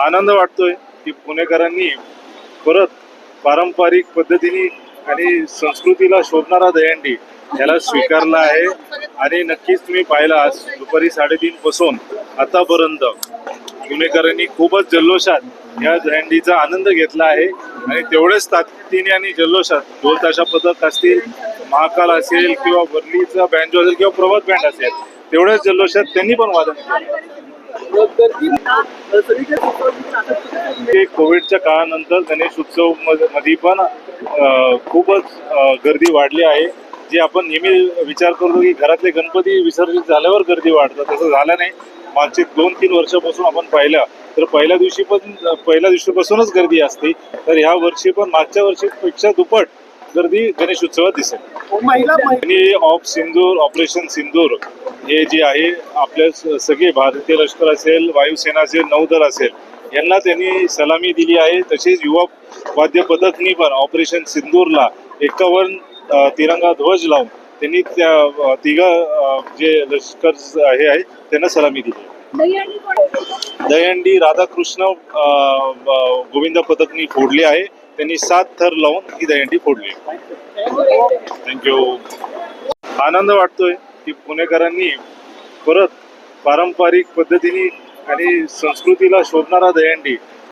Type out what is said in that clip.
आनंद वाटतोय की पुणेकरांनी परत पारंपरिक पद्धतीने आणि संस्कृतीला शोभणारा दहंडी याला स्वीकारला आहे. आणि नक्कीच तुम्ही पाहिला आज दुपारी साडेतीन पासून आतापर्यंत पुणेकरांनी खूपच जल्लोषात या दहंडीचा आनंद घेतला आहे. आणि तेवढेच ताकदीने आणि जल्लोषात ढोल ताशा पथक असतील महाकाल असेल किंवा वर्लीचा बँजो असेल किंवा प्रभात बँड असेल तेवढ्याच जल्लोषात त्यांनी पण वादन केलं. ते कोविडच्या काळानंतर गणेश उत्सवमध्ये पण खूपच गर्दी वाढली आहे. जी आपण नेहमी विचार करतो की घरातले गणपती विसर्जित झाल्यावर गर्दी वाढतं तसं झालं नाही. मागचे दोन तीन वर्षापासून आपण पाहिलं. तर पहिल्या दिवशी पण पहिल्या दिवशीपासूनच गर्दी असते. तर ह्या वर्षी पण मागच्या वर्षीपेक्षा दुप्पट गर्दी गणेश उत्सवात दिसेल. महिला आणि ऑफ सिंदूर ऑपरेशन सिंदूर हे जे आहे आपल्या सगळे भारतीय लष्कर असेल वायुसेना असेल नौदल असेल यांना त्यांनी सलामी दिली आहे. तसेच युवा वाद्य पथकनी पण ऑपरेशन सिंदूरला एकावन्न तिरंगा ध्वज लावून त्यांनी त्या तिघा जे लष्कर हे आहे त्यांना सलामी दिली. दहीहंडी राधाकृष्ण गोविंद पथकनी फोडली आहे. त्यांनी सात थर लावून ही दहीहंडी फोडली. थँक्यू आनंद वाटतोय की पुणेकरांनी परत पारंपरिक पद्धतीने आणि संस्कृतीला शोभणारा दहीहंडी